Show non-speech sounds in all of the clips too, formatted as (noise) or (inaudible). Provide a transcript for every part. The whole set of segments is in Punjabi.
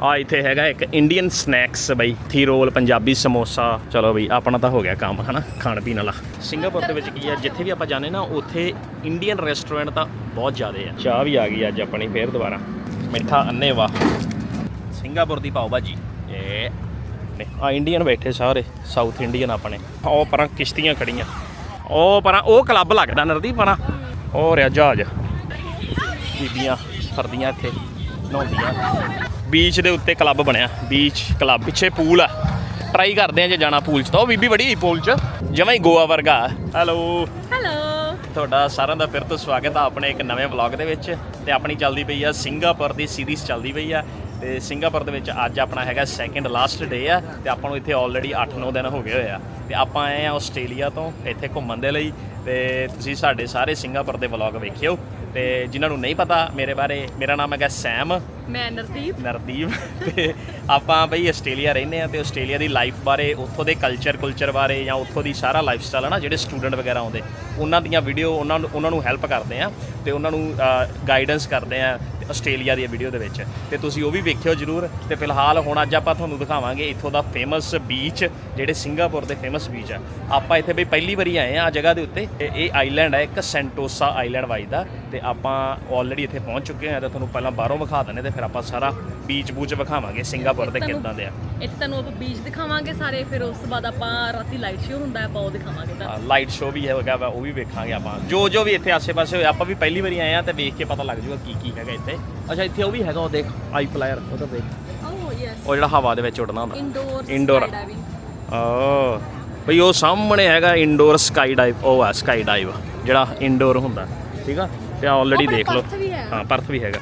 ਆ ਇੱਥੇ ਹੈਗਾ ਇੱਕ ਇੰਡੀਅਨ ਸਨੈਕਸ ਬਈ ਥੀ ਰੋਲ ਪੰਜਾਬੀ ਸਮੋਸਾ। ਚਲੋ ਬਈ ਆਪਣਾ ਤਾਂ ਹੋ ਗਿਆ ਕੰਮ ਹਨਾ ਖਾਣ ਪੀਣ ਵਾਲਾ। ਸਿੰਗਾਪੁਰ ਦੇ ਵਿੱਚ ਕੀ ਹੈ ਜਿੱਥੇ ਵੀ ਆਪਾਂ ਜਾਂਦੇ ਨਾ ਉੱਥੇ ਇੰਡੀਅਨ ਰੈਸਟੋਰੈਂਟ ਤਾਂ ਬਹੁਤ ਜ਼ਿਆਦੇ ਆ। ਚਾਹ ਵੀ ਆ ਗਈ ਅੱਜ ਆਪਣੀ ਫੇਰ ਦੁਬਾਰਾ। ਮਿੱਠਾ ਅੰਨੇ ਵਾਹ। ਸਿੰਗਾਪੁਰ ਦੀ ਪਾਓ ਭਾਜੀ। ਇਹ ਨੇ ਆ ਇੰਡੀਅਨ ਬੈਠੇ ਸਾਰੇ ਸਾਊਥ ਇੰਡੀਅਨ ਆਪਣੇ। ਉਹ ਪਰਾਂ ਕਿਸ਼ਤੀਆਂ ਖੜੀਆਂ। ਉਹ ਪਰਾਂ ਉਹ ਕਲੱਬ ਲੱਗਦਾ ਨਰਦੀ ਪਰਾਂ ਉਹ ਰਿਆ ਜਹਾਜ਼। ਬੀਬੀਆਂ ਫਰਦੀਆਂ ਇੱਥੇ। ਨਹਾਉਂਦੀਆਂ ਬੀਚ ਦੇ ਉੱਤੇ ਕਲੱਬ ਬਣਿਆ। ਬੀਚ ਕਲੱਬ ਪਿੱਛੇ ਪੂਲ ਆ। ਟਰਾਈ ਕਰਦੇ ਆ ਜੇ ਜਾਣਾ ਪੂਲ 'ਚ ਤਾਂ। ਉਹ ਬੀਬੀ ਬੜੀ ਪੂਲ 'ਚ। ਜਮਾਂ ਹੀ ਗੋਆ ਵਰਗਾ। ਹੈਲੋ ਹੈਲੋ ਤੁਹਾਡਾ ਸਾਰਿਆਂ ਦਾ ਫਿਰ ਤੋਂ ਸਵਾਗਤ ਆ ਆਪਣੇ ਇੱਕ ਨਵੇਂ ਵਲੌਗ ਦੇ ਵਿੱਚ। ਤੇ ਆਪਣੀ ਚੱਲਦੀ ਪਈ ਆ ਸਿੰਗਾਪੁਰ ਦੀ ਸੀਰੀਜ਼ ਚੱਲਦੀ ਪਈ ਆ। ਤੇ ਸਿੰਗਾਪੁਰ ਦੇ ਵਿੱਚ ਅੱਜ ਆਪਣਾ ਹੈਗਾ ਸੈਕਿੰਡ ਲਾਸਟ ਡੇ ਆ। ਤੇ ਆਪਾਂ ਨੂੰ ਇੱਥੇ ਆਲਰੇਡੀ 8-9 ਦਿਨ ਹੋ ਗਏ ਹੋਏ ਆ। ਤੇ ਆਪਾਂ ਆਏ ਆ ਆਸਟ੍ਰੇਲੀਆ ਤੋਂ ਇੱਥੇ ਘੁੰਮਣ ਦੇ ਲਈ। ਤੇ ਤੁਸੀਂ ਸਾਡੇ ਸਾਰੇ ਸਿੰਗਾਪੁਰ ਦੇ ਵਲੌਗ ਵੇਖਿਓ। ਤੇ ਜਿਨ੍ਹਾਂ ਨੂੰ ਨਹੀਂ ਪਤਾ ਮੇਰੇ ਬਾਰੇ ਮੇਰਾ ਨਾਮ ਹੈਗਾ ਸੈਮ। ਮੈਂ ਨਰਦੀਪ। ਨਰਦੀਪ। ਤੇ ਆਪਾਂ ਬਈ ਆਸਟ੍ਰੇਲੀਆ ਰਹਿੰਦੇ ਆ ਤੇ ਆਸਟ੍ਰੇਲੀਆ ਦੀ ਲਾਈਫ ਬਾਰੇ ਉੱਥੋਂ ਦੇ ਕਲਚਰ ਕੁਲਚਰ ਬਾਰੇ ਜਾਂ ਉੱਥੋਂ ਦੀ ਸਾਰਾ ਲਾਈਫ ਸਟਾਈਲ ਹੈ ਨਾ ਜਿਹੜੇ ਸਟੂਡੈਂਟ ਵਗੈਰਾ ਆਉਂਦੇ ਉਹਨਾਂ ਦੀਆਂ ਵੀਡੀਓ ਉਹਨਾਂ ਨੂੰ ਉਹਨਾਂ ਨੂੰ ਹੈਲਪ ਕਰਦੇ ਆ ਤੇ ਉਹਨਾਂ ਨੂੰ ਗਾਈਡੈਂਸ ਕਰਦੇ ਆ ਆਸਟ੍ਰੇਲੀਆ ਦੀ ਵੀਡੀਓ ਦੇ ਵਿੱਚ। ਤੇ ਤੁਸੀਂ ਉਹ ਵੀ ਵੇਖਿਓ ਜਰੂਰ। ਤੇ ਫਿਲਹਾਲ ਹੁਣ ਅੱਜ ਆਪਾਂ ਤੁਹਾਨੂੰ ਦਿਖਾਵਾਂਗੇ ਇੱਥੋਂ ਦਾ ਫੇਮਸ ਬੀਚ ਜਿਹੜੇ ਸਿੰਗਾਪੁਰ ਦੇ ਫੇਮਸ ਬੀਚ ਆ। ਆਪਾਂ ਇੱਥੇ ਬਈ ਪਹਿਲੀ ਵਾਰੀ ਆਏ ਆ ਆ ਜਗ੍ਹਾ ਦੇ ਉੱਤੇ। ਤੇ ਇਹ ਆਈਲੈਂਡ ਹੈ ਇੱਕ ਸੈਂਟੋਸਾ ਆਈਲੈਂਡ ਵੱਜਦਾ ਤੇ ਆਪਾਂ ਆਲਰੇਡੀ ਇੱਥੇ ਪਹੁੰਚ ਚੁੱਕੇ ਹਾਂ ਤੇ ਤੁਹਾਨੂੰ ਪਹਿਲਾਂ ਬਾਹਰੋਂ ਵਿਖਾ ਦਿੰਦੇ ਤੇ ਫਿਰ ਆਪਾਂ ਸਾਰਾ ਬੀਚ ਬੂਚ ਵਿਖਾਵਾਂਗੇ ਸਿੰਗਾਪੁਰ ਦੇ ਕਿੱਦਾਂ ਦੇ ਆ। ਇੱਥੇ ਤੁਹਾਨੂੰ ਆਪਾਂ ਬੀਚ ਦਿਖਾਵਾਂਗੇ ਸਾਰੇ। ਫਿਰ ਉਸ ਤੋਂ ਬਾਅਦ ਆਪਾਂ ਰਾਤੀ ਲਾਈਟ ਸ਼ੋਅ ਹੁੰਦਾ ਹੈ ਆਪਾਂ ਉਹ ਦਿਖਾਵਾਂਗੇ ਤਾਂ। ਲਾਈਟ ਸ਼ੋਅ ਵੀ ਹੈਗਾ ਵਾ ਉਹ ਵੀ ਵੇਖਾਂਗੇ ਆਪਾਂ। ਜੋ ਜੋ ਵੀ ਇੱਥੇ ਆਸੇ-ਪਾਸੇ ਹੋਇਆ ਆਪਾਂ ਵੀ ਪਹਿਲੀ ਵਾਰੀ ਆਏ ਆ ਤੇ ਵੇਖ ਕੇ ਪਤਾ ਲੱਗ ਜੂਗਾ ਕੀ ਕੀ ਹੈਗਾ ਇੱਥੇ। ਅੱਛਾ ਇੱਥੇ ਉਹ ਵੀ ਹੈਗਾ ਉਹ ਦੇਖ ਆਈ ਫਲਾਇਰ ਉਧਰ ਦੇਖ। ਓ ਯੈਸ ਉਹ ਜਿਹੜਾ ਹਵਾ ਦੇ ਵਿੱਚ ਉੱਡਦਾ ਹੁੰਦਾ। Indoor Indoor। ਓ ਭਈ ਉਹ ਸਾਹਮਣੇ ਹੈਗਾ ਇੰਡੋਰ ਸਕਾਈ ਡਾਈਵ ਉਹ ਆ ਸਕਾਈ ਡਾਈਵ ਜਿਹੜਾ ਇੰਡੋਰ ਹੁੰਦਾ ਠੀਕ ਆ? ਤੇ ਆਲਰੇਡੀ ਦੇਖ ਲਓ। ਹੈ। ਪਰਥ ਵੀ ਹੈਗਾ।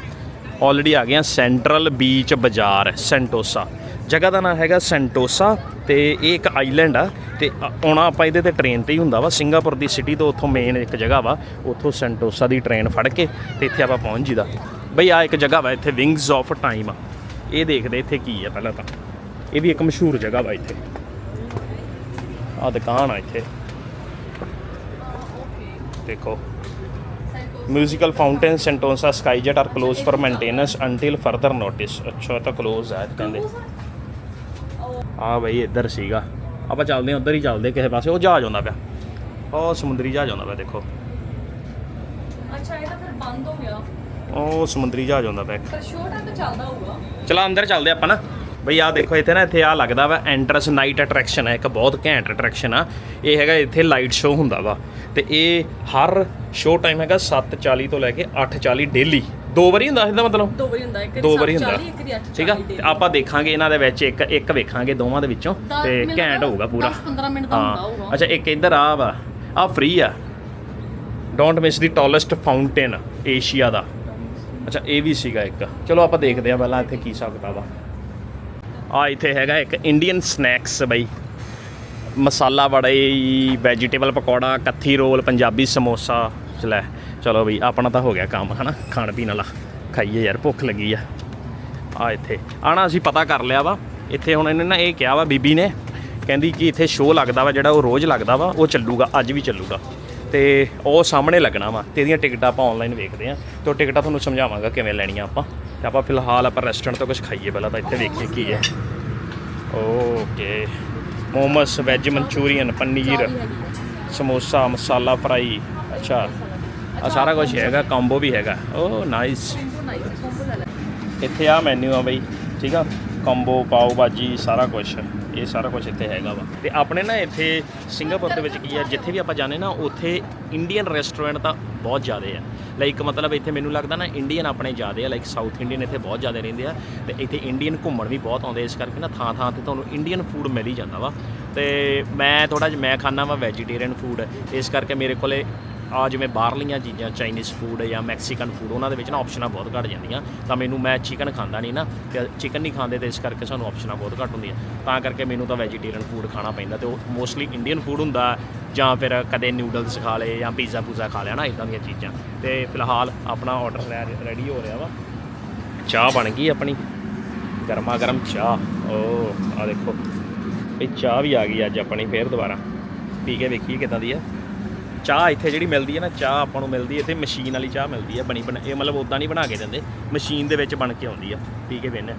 ਆਲਰੇਡੀ ਆ ਗਿਆ ਸੈਂਟਰਲ ਬੀਚ ਬਾਜ਼ਾਰ ਸੈਂਟੋਸਾ ਜਗ੍ਹਾ ਦਾ ਨਾਮ ਹੈਗਾ ਸੈਂਟੋਸਾ ਤੇ ਇਹ ਇੱਕ ਆਈਲੈਂਡ ਆ। ਤੇ ਆਉਣਾ ਆਪਾਂ ਇਹਦੇ ਤੇ ਟ੍ਰੇਨ ਤੇ ਹੀ ਹੁੰਦਾ ਵਾ। ਸਿੰਗਾਪੁਰ ਦੀ ਸਿਟੀ ਤੋਂ ਉੱਥੋਂ ਮੇਨ ਇੱਕ ਜਗ੍ਹਾ ਵਾ। ਉੱਥੋਂ ਸੈਂਟੋਸਾ ਦੀ ਟ੍ਰੇਨ ਫੜ ਕੇ ਤੇ ਇੱਥੇ ਆਪਾਂ ਪਹੁੰਚ ਜੀਦਾ। ਬਈ ਆ ਇੱਕ ਜਗ੍ਹਾ ਵਾ ਇੱਥੇ ਵਿੰਗਸ ਆਫ ਟਾਈਮ ਆ। ਇਹ ਦੇਖਦੇ ਇੱਥੇ ਕੀ ਆ ਪਹਿਲਾਂ ਤਾਂ। ਇਹ ਵੀ ਇੱਕ ਮਸ਼ਹੂਰ ਜਗ੍ਹਾ ਵਾ ਇੱਥੇ। ਆ ਦੁਕਾਨ ਆ ਇੱਥੇ। ਦੇਖੋ। Musical fountain Sentosa sky jet are closed for maintenance until further notice ਅੱਛਾ ਤਾਂ ਕਲੋਜ਼ ਹੈ ਕਹਿੰਦੇ ਆ ਬਈ ਇੱਧਰ ਸੀਗਾ। ਆਪਾਂ ਚੱਲਦੇ ਹਾਂ, ਉੱਧਰ ਹੀ ਚੱਲਦੇ ਕਿਸੇ ਪਾਸੇ। ਉਹ ਜਹਾਜ਼ ਆਉਂਦਾ ਪਿਆ। ਉਹ ਸਮੁੰਦਰੀ ਜਹਾਜ਼ ਆਉਂਦਾ ਪਿਆ, ਦੇਖੋ। ਅੱਛਾ, ਇਹ ਤਾਂ ਫਿਰ ਬੰਦ ਹੋ ਗਿਆ। ਉਹ ਸਮੁੰਦਰੀ ਜਹਾਜ਼ ਤਾਂ ਚੱਲਦਾ ਹੋਊਗਾ। ਚਲੋ ਅੰਦਰ ਚੱਲਦੇ ਆਪਾਂ ਨਾ। ਬਈ ਆ ਦੇਖੋ ਇੱਥੇ ਨਾ ਇੱਥੇ ਆ ਲੱਗਦਾ ਵਾ ਐਂਟਰਸ ਨਾਈਟ ਅਟਰੈਕਸ਼ਨ ਹੈ ਇੱਕ ਬਹੁਤ ਘੈਂਟ ਅਟਰੈਕਸ਼ਨ ਆ। ਇਹ ਹੈਗਾ ਇੱਥੇ ਲਾਈਟ ਸ਼ੋਅ ਹੁੰਦਾ ਵਾ। ਤੇ ਇਹ ਹਰ ਸ਼ੋਅ ਟਾਈਮ ਹੈਗਾ 7:40 ਤੋਂ ਲੈ ਕੇ 8:40 ਡੇਲੀ ਦੋ ਵਾਰੀ ਹੁੰਦਾ ਇਹਦਾ ਮਤਲਬ? ਦੋ ਵਾਰੀ ਹੁੰਦਾ ਇੱਕ ਦੋ ਵਾਰੀ ਹੁੰਦਾ। ਇੱਕ ਦੀ 8 ਠੀਕ ਆ? ਤੇ ਆਪਾਂ ਦੇਖਾਂਗੇ ਇਹਨਾਂ ਦੇ ਵਿੱਚ ਇੱਕ ਇੱਕ ਵੇਖਾਂਗੇ ਦੋਵਾਂ ਦੇ ਵਿੱਚੋਂ। ਤੇ ਘੈਂਟ ਹੋਊਗਾ ਪੂਰਾ। 15 ਮਿੰਟ ਦਾ ਹੁੰਦਾ ਹੋਊਗਾ। ਅੱਛਾ ਇੱਕ ਇੱਧਰ ਆ ਵਾ। ਆ ਫ੍ਰੀ ਆ। Don't miss the tallest fountain Asia ਦਾ। ਅੱਛਾ, ਇਹ ਵੀ ਸੀਗਾ ਇੱਕ। ਚਲੋ, ਆਪਾਂ ਦੇਖਦੇ ਆ ਪਹਿਲਾਂ ਇੱਥੇ ਕੀ ਹਿਸਾਬ ਕਿਤਾਬ ਆ। ਆ ਇੱਥੇ ਹੈਗਾ ਇੱਕ ਇੰਡੀਅਨ ਸਨੈਕਸ ਬਈ। ਮਸਾਲਾ ਵੜੇ ਵੈਜੀਟੇਬਲ ਪਕੌੜਾ, ਕੱਥੀ ਰੋਲ, ਪੰਜਾਬੀ ਸਮੋਸਾ, ਚਲੇ ਚਲੋ ਬਈ, ਆਪਣਾ ਤਾਂ ਹੋ ਗਿਆ ਕੰਮ, ਹਨਾ? ਖਾਣ ਪੀਣ ਵਾਲਾ। ਖਾਈਏ ਯਾਰ, ਭੁੱਖ ਲੱਗੀ ਆ। ਆ ਇੱਥੇ। ਆਣਾ ਅਸੀਂ ਪਤਾ ਕਰ ਲਿਆ ਵਾ। ਇੱਥੇ ਹੁਣ ਇਹਨੇ ਨਾ ਇਹ ਕਿਹਾ ਵਾ, ਬੀਬੀ ਨੇ। ਕਹਿੰਦੀ ਕਿ ਇੱਥੇ ਸ਼ੋਅ ਲੱਗਦਾ ਵਾ, ਜਿਹੜਾ ਉਹ ਰੋਜ਼ ਲੱਗਦਾ ਵਾ, ਉਹ ਚੱਲੂਗਾ, ਅੱਜ ਵੀ ਚੱਲੂਗਾ। ਤੇ ਉਹ ਸਾਹਮਣੇ ਲੱਗਣਾ ਵਾ ਤੇ ਇਹਦੀਆਂ ਟਿਕਟਾਂ ਆਪਾਂ ਆਨਲਾਈਨ ਵੇਖਦੇ ਆ ਤੇ ਉਹ ਟਿਕਟਾਂ ਤੁਹਾਨੂੰ ਸਮਝਾਵਾਂਗਾ ਕਿਵੇਂ ਲੈਣੀਆਂ ਆਪਾਂ। ਤੇ ਆਪਾਂ ਫਿਲਹਾਲ ਆਪਾਂ ਰੈਸਟੋਰੈਂਟ ਤੋਂ ਕੁਝ ਖਾਈਏ ਪਹਿਲਾਂ ਤਾਂ ਇੱਥੇ ਵੇਖੀਏ ਕੀ ਹੈ। Okay momos veg Manchurian, paneer, samosa, masala fry ਅੱਛਾ। ਆ ਸਾਰਾ ਕੁਝ ਹੈਗਾ ਕੰਬੋ ਵੀ ਹੈਗਾ। oh, ਓ ਨਾਈਸ ਇੱਥੇ ਆ ਮੈਨੂ ਆ ਬਈ, ਠੀਕ ਆ? ਕੰਬੋ ਪਾਓ ਭਾਜੀ, ਸਾਰਾ ਕੁਝ ਇਹ ਸਾਰਾ ਕੁਝ ਇੱਥੇ ਹੈਗਾ ਵਾ। ਤੇ ਆਪਣੇ ਨਾ ਇੱਥੇ ਸਿੰਗਾਪੁਰ ਦੇ ਵਿੱਚ ਕੀ ਆ, ਜਿੱਥੇ ਵੀ ਆਪਾਂ ਜਾਂਦੇ ਨਾ, ਉੱਥੇ ਇੰਡੀਅਨ ਰੈਸਟੋਰੈਂਟ ਤਾਂ ਬਹੁਤ ਜ਼ਿਆਦੇ ਆ। ਲਾਈਕ ਮਤਲਬ ਇੱਥੇ ਮੈਨੂੰ ਲੱਗਦਾ ਨਾ ਇੰਡੀਅਨ ਆਪਣੇ ਜ਼ਿਆਦੇ ਆ ਲਾਈਕ ਸਾਊਥ ਇੰਡੀਅਨ ਇੱਥੇ ਬਹੁਤ ਜ਼ਿਆਦਾ ਰਹਿੰਦੇ ਆ। ਤੇ ਇੱਥੇ ਇੰਡੀਅਨ ਘੁੰਮਣ ਵੀ ਬਹੁਤ ਆਉਂਦੇ ਇਸ ਕਰਕੇ ਨਾ ਥਾਂ ਥਾਂ ਤੇ ਤੁਹਾਨੂੰ ਇੰਡੀਅਨ ਫੂਡ ਮਿਲ ਹੀ ਜਾਂਦਾ ਵਾ। ਤੇ ਮੈਂ ਥੋੜਾ ਜਿਹਾ, ਮੈਂ ਖਾਣਾ ਵਾ ਵੈਜੀਟੇਰੀਅਨ ਫੂਡ ਇਸ ਕਰਕੇ ਮੇਰੇ ਕੋਲੇ ਆ ਜਿਵੇਂ ਬਾਹਰਲੀਆਂ ਚੀਜ਼ਾਂ ਚਾਈਨੀਜ਼ ਫੂਡ ਜਾਂ ਮੈਕਸੀਕਨ ਫੂਡ ਉਹਨਾਂ ਦੇ ਵਿੱਚ ਨਾ ਆਪਸ਼ਨਾਂ ਬਹੁਤ ਘੱਟ ਜਾਂਦੀਆਂ। ਤਾਂ ਮੈਨੂੰ ਮੈਂ ਚਿਕਨ ਖਾਂਦਾ ਨਹੀਂ ਨਾ, ਤੇ ਚਿਕਨ ਨਹੀਂ ਖਾਂਦੇ ਤੇ ਇਸ ਕਰਕੇ ਸਾਨੂੰ ਆਪਸ਼ਨਾਂ ਬਹੁਤ ਘੱਟ ਹੁੰਦੀਆਂ। ਤਾਂ ਕਰਕੇ ਮੈਨੂੰ ਤਾਂ ਵੈਜੀਟੇਰੀਅਨ ਫੂਡ ਖਾਣਾ ਪੈਂਦਾ ਤੇ ਉਹ ਮੋਸਟਲੀ ਇੰਡੀਅਨ ਫੂਡ ਹੁੰਦਾ, ਜਾਂ ਫਿਰ ਕਦੇ ਨੂਡਲਸ ਖਾ ਲਏ ਜਾਂ ਪੀਜ਼ਾ ਪੂਜ਼ਾ ਖਾ ਲਿਆ ਨਾ ਇਦਾਂ ਦੀਆਂ ਚੀਜ਼ਾਂ। ਤੇ ਫਿਲਹਾਲ ਆਪਣਾ ਆਰਡਰ ਰੈਡੀ ਹੋ ਰਿਹਾ ਵਾ। ਚਾਹ ਬਣ ਗਈ ਆਪਣੀ। ਗਰਮਾ ਗਰਮ ਚਾਹ। ਓ ਆ ਦੇਖੋ। ਇਹ ਚਾਹ ਵੀ ਆ ਗਈ ਅੱਜ ਆਪਣੀ, ਫੇਰ ਦੁਬਾਰਾ। ਪੀ ਕੇ ਵੇਖੀਏ ਕਿਦਾਂ ਦੀ ਹੈ ਚਾਹ ਇੱਥੇ ਜਿਹੜੀ ਮਿਲਦੀ ਹੈ ਨਾ, ਚਾਹ ਆਪਾਂ ਨੂੰ ਮਿਲਦੀ ਹੈ, ਇੱਥੇ ਮਸ਼ੀਨ ਵਾਲੀ ਚਾਹ ਮਿਲਦੀ ਹੈ, ਬਣੀ ਬਣ, ਇਹ ਮਤਲਬ ਉਦਾਂ ਨਹੀਂ ਬਣਾ ਕੇ ਦਿੰਦੇ, ਮਸ਼ੀਨ ਦੇ ਵਿੱਚ ਬਣ ਕੇ ਆਉਂਦੀ ਆ। ਪੀ ਕੇ ਵੇਨੇ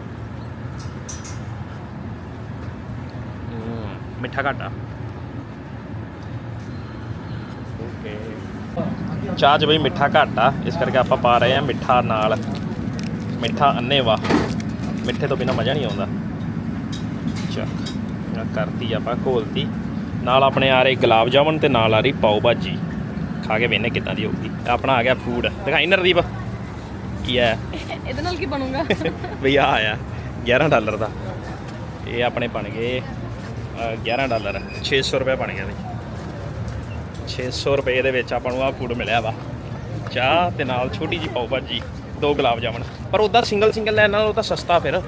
ਮਿੱਠਾ ਘਾਟਾ। ਓਕੇ। ਚਾਹ 'ਚ ਬਈ ਮਿੱਠਾ ਘਾਟਾ, ਇਸ ਕਰਕੇ ਆਪਾਂ ਪਾ ਰਹੇ ਆ ਮਿੱਠਾ ਨਾਲ। ਮਿੱਠਾ ਅੰਨੇਵਾ ਮਿੱਠੇ ਤੋਂ ਬਿਨਾ ਮਜ਼ਾ ਨਹੀਂ ਆਉਂਦਾ। ਚੱਕ ਕਰਤੀ ਆਪਾਂ, ਘੋਲਤੀ। ਨਾਲ ਆਪਣੇ ਆ ਰਹੇ ਗੁਲਾਬ ਜਾਮਨ ਤੇ ਨਾਲ ਆ ਰਹੀ ਪਾਓ ਭਾਜੀ। ਖਾ ਕੇ ਵੇਨੇ ਕਿੱਦਾਂ ਦੀ ਹੋਊਗੀ। ਆਪਣਾ ਆ ਗਿਆ ਫੂਡ ਦਿਖਾਈ ਨਰਦੀਪ ਕੀ ਹੈ? (laughs) ਇਹਦੇ ਨਾਲ ਕੀ ਬਣੂਗਾ? (laughs) ਬਈ ਆ ਆਇਆ 11 ਡਾਲਰ ਦਾ। ਇਹ ਆਪਣੇ ਬਣ ਗਏ ਅ, 11 ਡਾਲਰ। 600 ਰੁਪਏ ਬਣ ਗਿਆ ਬਈ। 600 ਰੁਪਏ ਦੇ ਵਿੱਚ ਆਪਾਂ ਨੂੰ ਆ ਫੂਡ ਮਿਲਿਆ ਵਾ। ਚਾਹ ਤੇ ਨਾਲ ਛੋਟੀ ਜੀ ਪਾਓ ਭਾਜੀ ਦੋ ਗੁਲਾਬ ਜਾਮਨ। ਪਰ ਉਹਦਾ ਸਿੰਗਲ ਸਿੰਗਲ ਲੈਣ ਨਾਲ ਉਹ ਤਾਂ ਸਸਤਾ ਫਿਰ।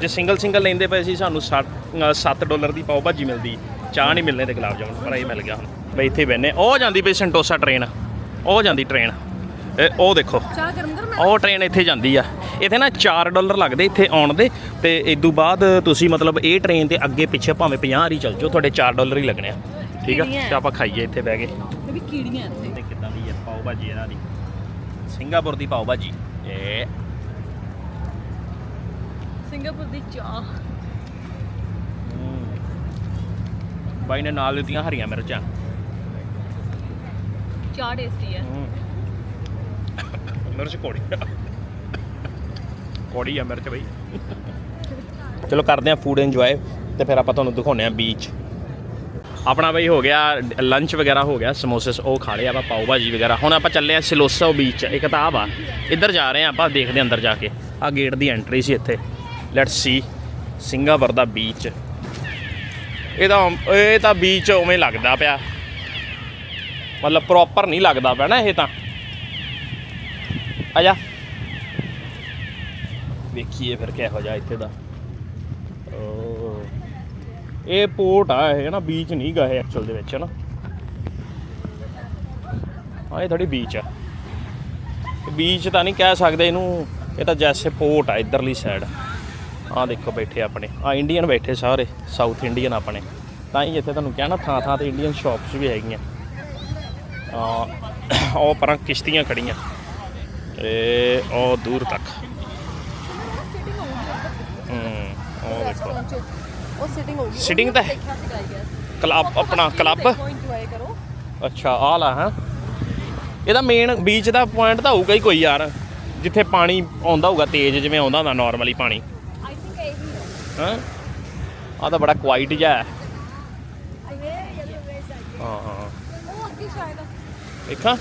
ਜੇ ਸਿੰਗਲ ਸਿੰਗਲ ਲੈਂਦੇ ਪਏ ਸੀ ਸਾਨੂੰ 7 ਡਾਲਰ ਦੀ ਪਾਓ ਭਾਜੀ ਮਿਲਦੀ। ਚਾਹ ਨਹੀਂ ਮਿਲਨੇ ਤੇ ਗੁਲਾਬ ਜਾਮਨ ਪਰ ਇਹ ਮਿਲ ਗਿਆ ਹੁਣ। ਬਈ ਇੱਥੇ ਬੈਨੇ ਉਹ ਜਾਂਦੀ ਪਈ ਸੰਟੋਸਾ ਟ੍ਰੇਨ ਉਹ ਜਾਂਦੀ ਟ੍ਰੇਨ ਇਹ ਉਹ ਦੇਖੋ। ਚਾਹ ਗਰਮ ਗਰਮ ਹੈ? ਉਹ ਟ੍ਰੇਨ ਇੱਥੇ ਜਾਂਦੀ ਆ। ਇੱਥੇ ਨਾ 4 ਡਾਲਰ ਲੱਗਦੇ ਇੱਥੇ ਆਉਣ ਦੇ। ਤੇ ਇਦੋਂ ਬਾਅਦ ਤੁਸੀਂ ਮਤਲਬ ਇਹ ਟ੍ਰੇਨ ਤੇ ਅੱਗੇ ਪਿੱਛੇ ਭਾਵੇਂ 50 ਵਾਰੀ ਚੱਲ ਜਾਓ ਤੁਹਾਡੇ 4 ਡਾਲਰ ਹੀ ਲੱਗਣੇ ਆ। ਠੀਕ ਆ। ਤੇ ਆਪਾਂ ਖਾਈਏ ਇੱਥੇ ਬਹਿ ਕੇ। ਵੀ ਕੀੜੀਆਂ ਇੱਥੇ। ਤੇ ਕਿੱਦਾਂ ਦੀ ਹੈ ਪਾਓ ਭਾਜੀ ਇਹਨਾਂ ਦੀ। ਸਿੰਗਾਪੁਰ ਦੀ ਪਾਓ ਭਾਜੀ ਇਹ। ਸਿੰਗਾਪੁਰ ਦੀ ਚਾਹ। ਬਾਈ ਨੇ ਨਾਲ ਦਿੱਤੀਆਂ ਹਰੀਆਂ ਮਿਰਚਾਂ। ਚਾਹ ਟੇਸਟੀ ਹੈ। ਮਿਰਚ ਕੋੜੀ ਕੋੜੀ ਆ ਮਿਰਚ ਬਈ। ਚਲੋ ਕਰਦੇ ਆ ਫੂਡ ਇੰਜੋਏ ਤੇ ਫਿਰ ਆਪਾਂ ਤੁਹਾਨੂੰ ਦਿਖਾਉਂਦੇ ਆ ਬੀਚ ਆਪਣਾ ਬਈ ਹੋ ਗਿਆ ਲੰਚ ਵਗੈਰਾ ਹੋ ਗਿਆ ਸਮੋਸੇਸ ਉਹ ਖਾ ਲਏ ਆਪਾਂ ਪਾਓ ਭਾਜੀ ਵਗੈਰਾ। ਹੁਣ ਆਪਾਂ ਚੱਲੇ ਆ ਸਿਲੋਸਾ ਬੀਚ ਇੱਕ ਤਾਂ ਆ ਇੱਧਰ ਜਾ ਰਹੇ ਆ ਆਪਾਂ ਦੇਖਦੇ ਅੰਦਰ ਜਾ ਕੇ। ਆ ਗੇਟ ਦੀ ਐਂਟਰੀ ਸੀ ਇੱਥੇ। ਲੈਟਸ ਸੀ ਸਿੰਗਾਪੁਰ ਦਾ ਬੀਚ ਇਹ ਤਾਂ ਇਹ ਤਾਂ ਬੀਚ ਉਵੇਂ ਲੱਗਦਾ ਪਿਆ। ਮਤਲਬ ਪ੍ਰੋਪਰ ਨਹੀਂ ਲੱਗਦਾ ਪਿਆ ਨਾ ਇਹ ਤਾਂ। ਆ ਜਾ। ਵੇਖੀਏ ਫਿਰ ਕਿਹੋ ਜਿਹਾ ਇੱਥੇ ਦਾ। ਇਹ ਪੋਰਟ ਆ ਇਹ ਨਾ ਬੀਚ ਨਹੀਂ ਗਾ ਇਹ ਐਕਚੁਅਲ ਦੇ ਵਿੱਚ ਨਾ ਹਾਂ, ਇਹ ਥੋੜੀ ਬੀਚ ਆ। ਬੀਚ ਤਾਂ ਨਹੀਂ ਕਹਿ ਸਕਦੇ ਇਹਨੂੰ, ਇਹ ਤਾਂ ਜੈਸੇ ਪੋਰਟ ਆ, ਇਧਰਲੀ ਸਾਈਡ ਆਹ ਦੇਖੋ ਬੈਠੇ ਆਪਣੇ। ਆ ਇੰਡੀਅਨ ਬੈਠੇ ਸਾਰੇ ਸਾਊਥ ਇੰਡੀਅਨ ਆਪਣੇ। ਤਾਂ ਹੀ ਇੱਥੇ ਤੁਹਾਨੂੰ ਕਿਹਾ ਨਾ ਥਾਂ ਥਾਂ ਤੇ ਇੰਡੀਅਨ ਸ਼ਾਪਸ ਵੀ ਹੈਗੀਆਂ। ਆ ਉਹ ਪਰਾਂ ਕਿਸ਼ਤੀਆਂ ਖੜੀਆਂ। ਤੇ ਉਹ ਦੂਰ ਤੱਕ। ਹੂੰ, ਉਹ ਦੇਖੋ। ਉਹ ਸਿਟਿੰਗ ਹੋ ਗਈ ਤਾਂ ਹੈ? ਕਲੱਬ ਆਪਣਾ ਕਲੱਬ ਅੱਛਾ, ਆਹ ਲਾ ਹਾਂ। ਇਹਦਾ ਮੇਨ ਬੀਚ ਦਾ ਪੁਆਇੰਟ ਤਾਂ ਹੋਊਗਾ ਹੀ ਕੋਈ ਯਾਰ। ਜਿੱਥੇ ਪਾਣੀ ਆਉਂਦਾ ਹੋਊਗਾ, ਤੇਜ਼ ਜਿਵੇਂ ਆਉਂਦਾ ਹੁੰਦਾ ਨਾਰਮਲੀ ਪਾਣੀ। ਹੀ? ਆ ਤਾਂ ਬੜਾ ਕੁਆਇਟ ਜਿਹਾ ਹੈ। ਹਾਂ ਹਾਂ ਉਹ ਅੱਗੇ ਸ਼ਾਇਦ ਦੇਖਾਂ।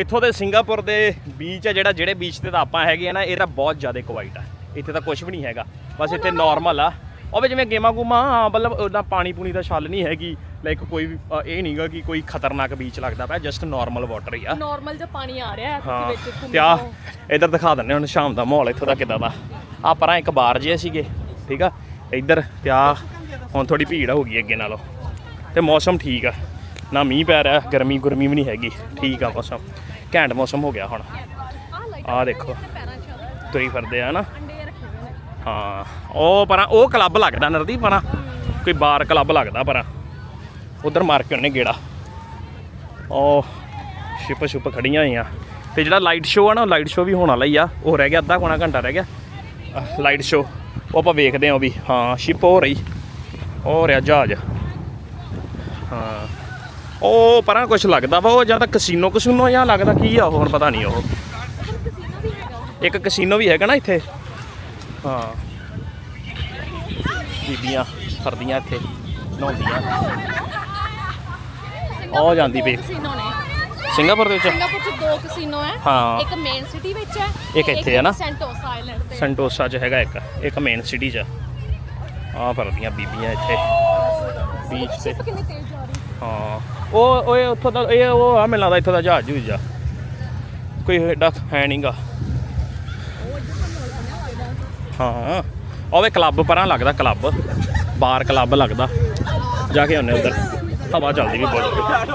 ਇੱਥੋਂ ਦੇ ਸਿੰਗਾਪੁਰ ਦੇ ਬੀਚ ਆ ਜਿਹੜਾ ਜਿਹੜੇ ਬੀਚ ਤੇ ਤਾਂ ਆਪਾਂ ਹੈਗੇ ਆ ਨਾ ਇਹ ਤਾਂ ਬਹੁਤ ਜ਼ਿਆਦਾ ਕੁਆਇਟ ਆ। ਇੱਥੇ ਤਾਂ ਕੁਝ ਵੀ ਨਹੀਂ ਹੈਗਾ। ਬਸ ਇੱਥੇ ਨਾਰਮਲ ਆ। ਉਹ ਵੀ ਜਿਵੇਂ ਗੇਮਾਂ ਗੂਮਾਂ ਹਾਂ ਮਤਲਬ ਉਹਦਾ ਪਾਣੀ ਪੂਣੀ ਦਾ ਛੱਲ ਨਹੀਂ ਹੈਗੀ। ਲਾਈਕ ਕੋਈ ਵੀ ਅ, ਇਹ ਨਹੀਂਗਾ ਕਿ ਕੋਈ ਖਤਰਨਾਕ ਬੀਚ ਲੱਗਦਾ ਪਿਆ ਜਸਟ ਨਾਰਮਲ ਵਾਟਰ ਹੀ ਆ। ਨਾਰਮਲ ਜਿਹਾ ਪਾਣੀ ਆ ਰਿਹਾ ਹੈ ਹਾਂ। ਤੁਸੀਂ ਵਿੱਚ ਘੁੰਮੀ ਤੇ ਆ। ਇੱਧਰ ਦਿਖਾ ਦਿੰਦੇ ਹੁਣ ਸ਼ਾਮ ਦਾ ਮਾਹੌਲ ਇੱਥੋਂ ਦਾ ਕਿੱਦਾਂ ਦਾ। ਆ ਪਰਾਂ ਇੱਕ ਬਾਰ ਜੇ ਸੀਗੇ ਠੀਕ ਆ? ਇੱਧਰ ਤੇ ਆ ਹੁਣ ਥੋੜੀ ਭੀੜ ਹੋ ਗਈ ਅੱਗੇ ਨਾਲੋਂ। ਤੇ ਮੌਸਮ ਠੀਕ ਆ। ਨਾ ਮੀਂਹ ਪੈ ਰਿਹਾ ਗਰਮੀ ਗੁਰਮੀ ਵੀ ਨਹੀਂ ਹੈਗੀ। ਠੀਕ ਆ ਮੌਸਮ। ਘੈਂਟ ਮੌਸਮ ਹੋ ਗਿਆ ਹੁਣ। ਆਹ ਦੇਖੋ। ਤੁਰੀ ਫਿਰਦੇ ਆ ਨੇ। ਹਾਂ। ਉਹ ਪਰਾਂ ਉਹ ਕਲੱਬ ਲੱਗਦਾ ਨਰਦੀ ਪਰਾਂ। ਕੋਈ ਬਾਰ ਕਲੱਬ ਲੱਗਦਾ ਪਰਾਂ। ਉਧਰ ਮਾਰ ਕੇ ਉਹਨੇ ਗੇੜਾ। ਉਹ ਸ਼ਿਪ ਸ਼ੁਪ ਖੜੀਆਂ ਹੋਈਆਂ। ਤੇ ਜਿਹੜਾ ਲਾਈਟ ਸ਼ੋਅ ਆ ਨਾ ਲਾਈਟ ਸ਼ੋਅ ਵੀ ਹੋਣ ਵਾਲਾ ਹੀ ਆ। ਉਹ ਰਹਿ ਗਿਆ, ਅੱਧਾ ਕੋਣਾ ਘੰਟਾ ਰਹਿ ਗਿਆ। ਲਾਈਟ ਸ਼ੋਅ ਉਹ ਆਪਾਂ ਵੇਖਦੇ ਹਾਂ ਉਹ ਵੀ। ਹਾਂ ਸ਼ਿਪ ਹੋ ਰਹੀ। ਹੋ ਰਿਹਾ ਜਹਾਜ਼। ਹਾਂ। ਉਹ ਪਰਾਂ ਕੁਝ ਲੱਗਦਾ ਵਾ, ਉਹ ਜਾਂ ਤਾਂ ਕਸੀਨੋ ਕਸੀਨੋ ਜਾਂ ਲੱਗਦਾ ਕੀ ਆ ਉਹ ਹੁਣ ਪਤਾ ਨਹੀਂ ਉਹ। ਇੱਕ ਕਸੀਨੋ ਵੀ ਹੈਗਾ ਨਾ ਇੱਥੇ। ਹਾਂ। ਬੀਬੀਆਂ ਫਰਦੀਆਂ ਇੱਥੇ, ਨਹਾਉਂਦੀਆਂ। ਉਹ ਜਾਂਦੀ ਪਈ। ਕਸੀਨੋ ਨੇ। ਸਿੰਗਾਪੁਰ ਦੇ ਵਿੱਚ? ਸਿੰਗਾਪੁਰ 'ਚ ਦੋ ਕਸੀਨੋ ਹੈ। ਹਾਂ। ਇੱਕ ਮੇਨ ਸਿਟੀ ਵਿੱਚ ਹੈ ਇੱਕ ਇੱਥੇ ਹੈ ਨਾ? ਸੈਂਟੋਸਾ ਆਈਲੈਂਡ ਤੇ। ਸੰਟੋਸਾ 'ਚ ਹੈਗਾ ਇੱਕ। ਇੱਕ ਮੇਨ ਸਿਟੀ 'ਚ। ਆ ਫਰਦੀਆਂ ਬੀਬੀਆਂ ਇੱਥੇ। ਬੀਚ ਤੇ। ਸ਼ਿਪ ਕਿੰਨੀ ਤੇਜ਼ ਜਾ ਰਹੀ ਹਾਂ। ਉਹ ਓਏ ਉੱਥੋਂ ਦਾ ਇਹ ਉਹ ਆ ਮੈਨੂੰ ਲੱਗਦਾ ਇੱਥੋਂ ਦਾ ਜਹਾਜ਼ ਜੂਜ ਆ। ਕੋਈ ਏਡਾ ਹੈ ਨਹੀਂਗਾ ਹਾਂ। ਉਹ ਵੇ ਕਲੱਬ ਪਰਾਂ ਲੱਗਦਾ ਕਲੱਬ ਬਾਰ ਕਲੱਬ ਲੱਗਦਾ। ਜਾ ਕੇ ਆਉਨੇ ਉਧਰ। ਹਵਾ ਚੱਲਦੀ ਵੀ ਬਹੁਤ।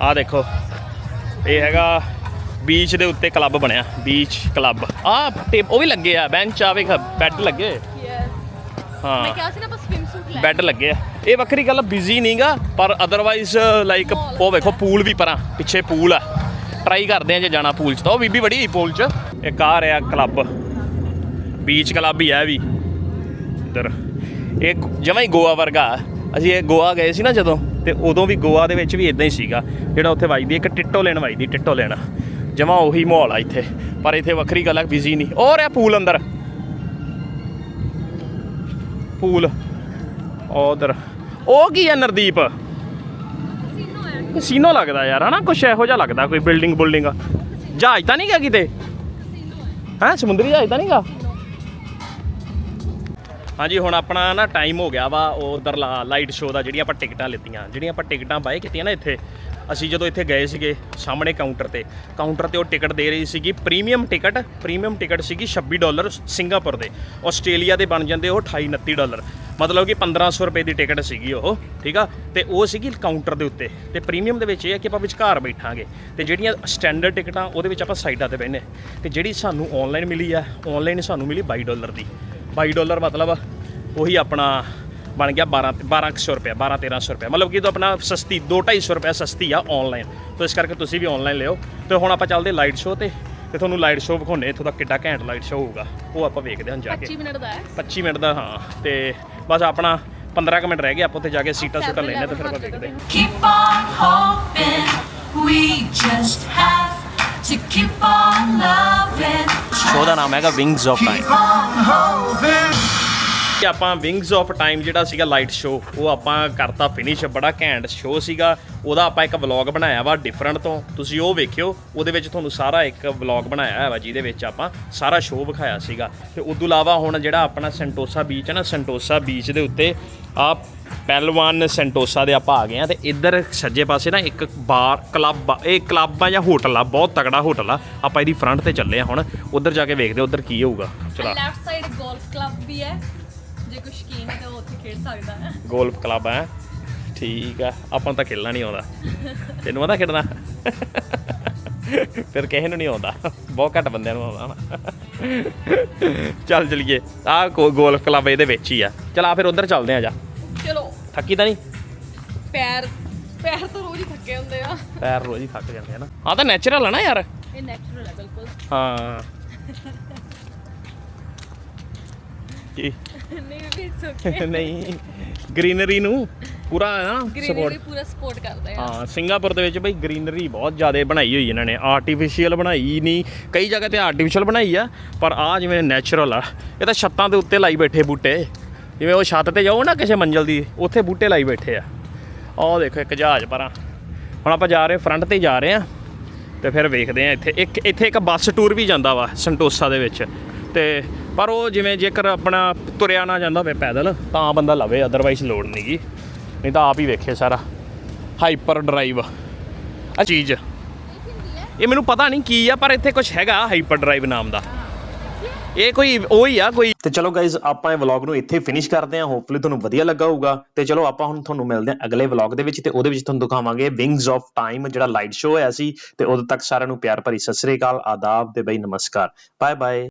ਆ ਦੇਖੋ ਇਹ ਹੈਗਾ ਬੀਚ ਦੇ ਉੱਤੇ ਕਲੱਬ ਬਣਿਆ ਬੀਚ ਕਲੱਬ ਆ ਉਹ ਵੀ ਲੱਗੇ ਆ ਬੈਂਚ ਆ ਵੇਖ ਬੈੱਡ ਲੱਗੇ ਹਾਂ। ਮੈਂ ਕਿਹਾ ਸੀ ਨਾ ਬਸ ਸਵਿਮ ਸੂਟ ਲੈ ਬੈੱਡ ਲੱਗੇ ਆ। ਇਹ ਵੱਖਰੀ ਗੱਲ ਬਿਜ਼ੀ ਨਹੀਂਗਾ ਪਰ ਅਦਰਵਾਈਜ਼ ਲਾਈਕ ਉਹ ਵੇਖੋ ਪੂਲ ਵੀ ਪਰਾਂ ਪਿੱਛੇ ਪੂਲ ਆ। ਟਰਾਈ ਕਰਦੇ ਆ ਜੇ ਜਾਣਾ ਪੂਲ 'ਚ ਤਾਂ। ਉਹ ਬੀਬੀ ਬੜੀ ਪੂਲ 'ਚ। ਇੱਕ ਆ ਰਿਹਾ ਕਲੱਬ ਬੀਚ ਕਲੱਬ ਹੀ ਆ ਵੀ। ਇੱਧਰ। ਇਹ ਜਮਾਂ ਹੀ ਗੋਆ ਵਰਗਾ ਅਸੀਂ ਇਹ ਗੋਆ ਗਏ ਸੀ ਨਾ ਜਦੋਂ, ਤੇ ਉਦੋਂ ਵੀ ਗੋਆ ਦੇ ਵਿੱਚ ਵੀ ਇਦਾਂ ਹੀ ਸੀਗਾ, ਜਿਹੜਾ ਉੱਥੇ ਵੱਜਦੀ, ਇੱਕ ਟਿੱਟੋ ਲੈਣ ਵੱਜਦੀ, ਟਿੱਟੋ ਲੈਣ। ਜਮਾ ਉਹੀ ਮਾਹੌਲ ਆ ਇੱਥੇ, ਪਰ ਇੱਥੇ ਵੱਖਰੀ ਗੱਲ ਆ ਬਿਜ਼ੀ ਨਹੀਂ। ਔਰ ਇਹ ਪੂਲ ਅੰਦਰ। ਪੂਲ। ਉਧਰ। ਉਹ ਕੀ ਆ ਨਰਦੀਪ? ਕਸੀਨੋ ਲੱਗਦਾ ਯਾਰ, ਹਨਾ? ਕੁਛ ਇਹੋ ਜਿਹਾ ਲੱਗਦਾ, ਕੋਈ ਬਿਲਡਿੰਗ ਬੁਲਡਿੰਗ ਜਹਾਜ਼ ਤਾਂ ਨਹੀਂ ਗਿਆ ਕਿਤੇ? ਕਸੀਨੋ ਹੈ, ਸਮੁੰਦਰੀ ਜਹਾਜ਼ ਤਾਂ ਨਹੀਂ ਗਾ? ਹਾਂਜੀ, ਹੁਣ ਆਪਣਾ ਨਾ ਟਾਈਮ ਹੋ ਗਿਆ ਵਾ, ਉਹ ਉਧਰਲਾ ਲਾਈਟ ਸ਼ੋਅ ਦਾ ਜਿਹੜੀਆਂ ਆਪਾਂ ਟਿਕਟਾਂ ਲਿੱਤੀਆਂ, ਜਿਹੜੀਆਂ ਆਪਾਂ ਟਿਕਟਾਂ ਬਾਏ ਕੀਤੀਆਂ ਨਾ ਇੱਥੇ, ਅਸੀਂ ਜਦੋਂ ਇੱਥੇ ਗਏ ਸੀਗੇ ਸਾਹਮਣੇ ਕਾਊਂਟਰ ਤੇ ਕਾਊਂਟਰ ਤੇ ਉਹ ਟਿਕਟ ਦੇ ਰਹੀ ਸੀਗੀ ਪ੍ਰੀਮੀਅਮ ਟਿਕਟ ਪ੍ਰੀਮੀਅਮ ਟਿਕਟ ਸੀਗੀ 26 ਡਾਲਰ ਸਿੰਗਾਪੁਰ ਦੇ, ਆਸਟ੍ਰੇਲੀਆ ਦੇ ਬਣ ਜਾਂਦੇ ਉਹ 28 29 ਡਾਲਰ, ਮਤਲਬ ਕਿ 1500 ਰੁਪਏ ਦੀ ਟਿਕਟ ਸੀਗੀ ਉਹ, ਠੀਕ ਆ? ਤੇ ਉਹ ਸੀਗੀ ਕਾਊਂਟਰ ਦੇ ਉੱਤੇ, ਤੇ ਪ੍ਰੀਮੀਅਮ ਦੇ ਵਿੱਚ ਇਹ ਹੈ ਕਿ ਆਪਾਂ ਵਿਚਕਾਰ ਬੈਠਾਂਗੇ, ਤੇ ਜਿਹੜੀਆਂ ਸਟੈਂਡਰਡ ਟਿਕਟਾਂ ਉਹਦੇ ਵਿੱਚ ਆਪਾਂ ਸਾਈਡਾਂ ਤੇ ਬੈਠਨੇ ਤੇ ਜਿਹੜੀ ਸਾਨੂੰ ਆਨਲਾਈਨ ਮਿਲੀ ਆ ਆਨਲਾਈਨ ਸਾਨੂੰ ਮਿਲੀ 22 ਡਾਲਰ ਦੀ। 22 ਡਾਲਰ ਮਤਲਬ ਉਹੀ ਆਪਣਾ ਬਣ ਗਿਆ 12 1200 ਰੁਪਏ 12 1300 ਰੁਪਏ ਮਤਲਬ ਕਿ ਇਹ ਤਾਂ ਆਪਣਾ ਸਸਤੀ 2 250 ਰੁਪਏ ਸਸਤੀ ਆ ਆਨਲਾਈਨ ਤੋਂ ਇਸ ਕਰਕੇ ਤੁਸੀਂ ਵੀ ਆਨਲਾਈਨ ਲਿਓ। ਤੇ ਹੁਣ ਆਪਾਂ ਚੱਲਦੇ ਲਾਈਟ ਸ਼ੋਅ ਤੇ। ਤੇ ਤੁਹਾਨੂੰ ਲਾਈਟ ਸ਼ੋਅ ਵਿਖਾਉਣੇ ਇੱਥੋਂ ਦਾ ਕਿੱਡਾ ਘੈਂਟ ਲਾਈਟ ਸ਼ੋਅ ਹੋਊਗਾ। ਉਹ ਆਪਾਂ ਵੇਖਦੇ ਹਾਂ ਜਾ ਕੇ। 25 ਮਿੰਟ ਦਾ ਹੈ। 25 ਮਿੰਟ ਦਾ ਹਾਂ। ਤੇ ਬਸ ਆਪਣਾ 15 ਕੁ ਮਿੰਟ ਰਹਿ ਗਏ ਆਪਾਂ ਉੱਥੇ ਜਾ ਕੇ ਸੀਟਾਂ ਸੂਟਾਂ ਲੈਣੇ ਤੇ ਫਿਰ ਆਪਾਂ ਵੇਖਦੇ ਹਾਂ। ਸ਼ੋਅ ਨਾਮ ਹੈਗਾ ਵਿੰਗਸ ਆਫ ਟਾਈਮ On ਕਿ ਆਪਾਂ ਵਿੰਗਸ ਆਫ ਟਾਈਮ ਜਿਹੜਾ ਸੀਗਾ ਲਾਈਟ ਸ਼ੋ ਉਹ ਆਪਾਂ ਕਰਤਾ ਫਿਨਿਸ਼ ਬੜਾ ਘੈਂਟ ਸ਼ੋ ਸੀਗਾ। ਉਹਦਾ ਆਪਾਂ ਇੱਕ ਵਲੌਗ ਬਣਾਇਆ ਵਾ ਡਿਫਰੈਂਟ ਤੋਂ। ਤੁਸੀਂ ਉਹ ਵੇਖਿਓ, ਉਹਦੇ ਵਿੱਚ ਤੁਹਾਨੂੰ ਸਾਰਾ ਇੱਕ ਵਲੌਗ ਬਣਾਇਆ ਹੈ ਵਾ, ਜਿਹਦੇ ਵਿੱਚ ਆਪਾਂ ਸਾਰਾ ਸ਼ੋ ਵਿਖਾਇਆ ਸੀਗਾ। ਤੇ ਤੋਂ ਇਲਾਵਾ ਹੁਣ ਜਿਹੜਾ ਆਪਣਾ ਸੰਟੋਸਾ ਬੀਚ ਹੈ ਨਾ ਸੰਟੋਸਾ ਬੀਚ ਦੇ ਉੱਤੇ ਆਪ ਪਹਿਲਵਾਨ ਸੈਂਟੋਸਾ ਦੇ ਆਪਾਂ ਆ ਗਏ ਆ ਤੇ ਇੱਧਰ ਸੱਜੇ ਪਾਸੇ ਨਾ ਇੱਕ ਬਾਰ ਕਲੱਬ ਆ। ਇਹ ਕਲੱਬ ਆ ਜਾਂ ਹੋਟਲ ਆ? ਬਹੁਤ ਤਗੜਾ ਹੋਟਲ ਆ। ਆਪਾਂ ਇਹਦੀ ਫਰੰਟ ਤੇ ਚੱਲੇ ਆ ਹੁਣ। ਉੱਧਰ ਜਾ ਕੇ ਵੇਖਦੇ ਆ ਉੱਧਰ ਕੀ ਹੋਊਗਾ। ਚਲਾ। ਲੈਫਟ ਸਾਈਡ ਗੋਲਫ ਕਲੱਬ ਵੀ ਹੈ। ਜੇ ਕੋਈ ਸ਼ੌਕੀਨ ਹੈ ਤਾਂ ਉੱਥੇ ਖੇਡ ਸਕਦਾ ਹੈ। ਗੋਲਫ ਕਲੱਬ ਹੈ ਠੀਕ ਆ। ਆਪਾਂ ਤਾਂ ਖੇਲਣਾ ਨਹੀਂ ਆਉਂਦਾ। ਤੈਨੂੰ ਆਉਂਦਾ ਖੇਡਣਾ? ਫਿਰ ਕਿਸੇ ਨੂੰ ਨਹੀਂ ਆਉਂਦਾ। ਬਹੁਤ ਘੱਟ ਬੰਦਿਆਂ ਨੂੰ ਆਉਂਦਾ ਨਾ ਚੱਲ ਚਲੀਏ। ਆਹ ਗੋਲਫ ਕਲੱਬ ਇਹਦੇ ਵਿੱਚ ਹੀ ਆ। ਚਲ ਆ ਫਿਰ ਉਧਰ ਚੱਲਦੇ ਆ ਜਾ। ਚਲੋ। ਥੱਕੀ ਤਾਂ ਨਹੀਂ? ਪੈਰ ਪੈਰ ਤਾਂ ਰੋਜ਼ ਹੀ ਥੱਕੇ ਹੁੰਦੇ ਆ। ਪੈਰ ਰੋਜ਼ ਹੀ ਥੱਕ ਜਾਂਦੇ ਆ ਨਾ। ਆ ਤਾਂ ਨੈਚੁਰਲ ਆ ਨਾ ਯਾਰ। ਇਹ ਨੈਚੁਰਲ ਹੈ ਬਿਲਕੁਲ। ਹਾਂ। ਕੀ? ਨਹੀਂ ਵੀ ਓਕੇ (laughs) ਨਹੀਂ। ਗ੍ਰੀਨਰੀ ਨੂੰ ਪੂਰਾ ਨਾ ਗ੍ਰੀਨਰੀ ਸਪੋਰਟ ਪੂਰਾ ਸਪੋਰਟ ਕਰਦੇ ਆ ਹਾਂ ਸਿੰਗਾਪੁਰ ਦੇ ਵਿੱਚ ਬਈ ਗ੍ਰੀਨਰੀ ਬਹੁਤ ਜ਼ਿਆਦਾ ਬਣਾਈ ਹੋਈ ਇਹਨਾਂ ਨੇ। ਆਰਟੀਫੀਸ਼ੀਅਲ ਬਣਾਈ ਨਹੀਂ ਕਈ ਜਗ੍ਹਾ ਤੇ ਆਰਟੀਫੀਸ਼ੀਅਲ ਬਣਾਈ ਆ ਪਰ ਆ ਜਿਵੇਂ ਨੈਚੁਰਲ ਆ ਇਹ ਤਾਂ ਛੱਤਾਂ ਦੇ ਉੱਤੇ ਲਾਈ ਬੈਠੇ ਬੂਟੇ। ਜਿਵੇਂ ਉਹ ਛੱਤ ਤੇ ਜਾਓ ਨਾ ਕਿਸੇ ਮੰਜ਼ਲ ਦੀ, ਉੱਥੇ ਬੂਟੇ ਲਾਈ ਬੈਠੇ ਆ। ਆਹ ਦੇਖੋ ਇੱਕ ਜਹਾਜ਼ ਪਰਾਂ। ਹੁਣ ਆਪਾਂ ਜਾ ਰਹੇ ਫਰੰਟ ਤੇ ਜਾ ਰਹੇ ਆ ਤੇ ਫਿਰ ਵੇਖਦੇ ਆ ਇੱਥੇ। ਇੱਕ ਇੱਥੇ ਇੱਕ ਬੱਸ ਟੂਰ ਵੀ ਜਾਂਦਾ ਵਾ ਸੰਟੋਸਾ ਦੇ ਵਿੱਚ। ਤੇ ਪਰ ਉਹ ਜਿਵੇਂ ਜੇਕਰ ਆਪਣਾ ਤੁਰਿਆ ਨਾ ਜਾਂਦਾ ਹੋਵੇ ਪੈਦਲ, ਤਾਂ ਬੰਦਾ ਲਵੇ ਅਦਰਵਾਈਜ਼ ਲੋੜ ਨਹੀਂਗੀ ਨਹੀਂ ਤਾਂ ਆਪ ਹੀ ਵੇਖੇ ਸਾਰਾ। ਹਾਈਪਰ ਡਰਾਈਵ ਆ ਚੀਜ਼। ਇਹ ਮੈਨੂੰ ਪਤਾ ਨਹੀਂ ਕੀ ਆ, ਪਰ ਇੱਥੇ ਕੁਝ ਹੈਗਾ ਹਾਈਪਰ ਡਰਾਈਵ ਨਾਮ ਦਾ। ਇਹ ਕੋਈ ਉਹੀ ਆ, ਕੋਈ ਤੇ ਚਲੋ ਗਾਇਜ਼ ਆਪਾਂ ਇਹ ਵਲੌਗ ਨੂੰ ਇੱਥੇ ਫਿਨਿਸ਼ ਕਰਦੇ ਹਾਂ। ਹੋਪਫੁਲੀ ਤੁਹਾਨੂੰ ਵਧੀਆ ਲੱਗਾ ਹੋਊਗਾ। ਤੇ ਚਲੋ ਆਪਾਂ ਹੁਣ ਤੁਹਾਨੂੰ ਮਿਲਦੇ ਹਾਂ ਅਗਲੇ ਵਲੌਗ ਦੇ ਵਿੱਚ ਤੇ ਉਹਦੇ ਵਿੱਚ ਤੁਹਾਨੂੰ ਦਿਖਾਵਾਂਗੇ ਵਿੰਗਸ ਆਫ ਟਾਈਮ ਜਿਹੜਾ ਲਾਈਟ ਸ਼ੋਅ ਹੋਇਆ ਸੀ। ਤੇ ਉਦੋਂ ਤੱਕ ਸਾਰਿਆਂ ਨੂੰ ਪਿਆਰ ਭਰੀ ਸਤਿ ਸ੍ਰੀ ਅਕਾਲ, ਆਦਾਬ ਤੇ ਬਈ ਨਮਸਕਾਰ। Bye bye